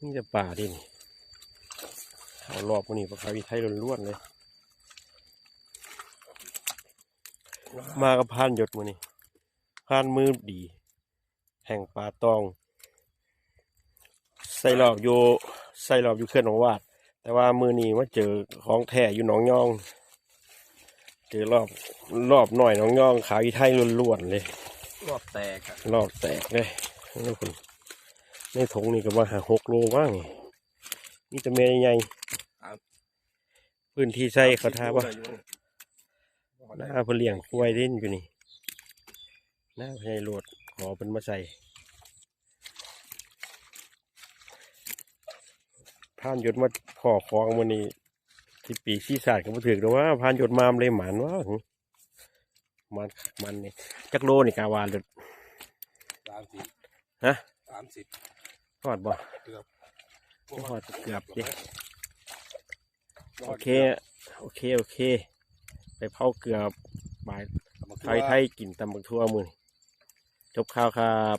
นี่จะป่าดินี่เอารอบมันนี่ปลาคาวิไทยล้วนๆเลย มากับพานหยดมือนี่พานมือดี แห่งป่าตอง ใส่รอบอยู่ใส่รอบอยู่เขื่อนหนองวาด แต่ว่ามือนี้ว่าเจอของแท้อยู่หนองยอง เจอรอบรอบหน่อยหนองยองขาวอีไทยล้วนๆเลย รอบแตกอะรอบแตกเลยนี่คุณ ในถุงนี่ก็มาหาหกโลว่างนี่จะเมย์ใหญ่พื้นที่ใส่เขาท่าว่าหน้าเพนเลี้ยงควายเล่นอยู่นี่หน้าพญายโหลดขอเป็นมาใส่พานหยดมาขอคลองมันนี่ที่ปีที่ศาสตร์ก็มาถือแต่ว่าพานหยดมามเลยหมันว่าหึมันคักมันนี่จักโลนี่กาวาเลยสามสิบฮะสามสิบท อดบ่เกือบทอดเกือบดิโอเค โอเค โอเค ไปเผาเกือบบายไทยไทยกินตำบักทั่วมือนี้จบข่าวครับ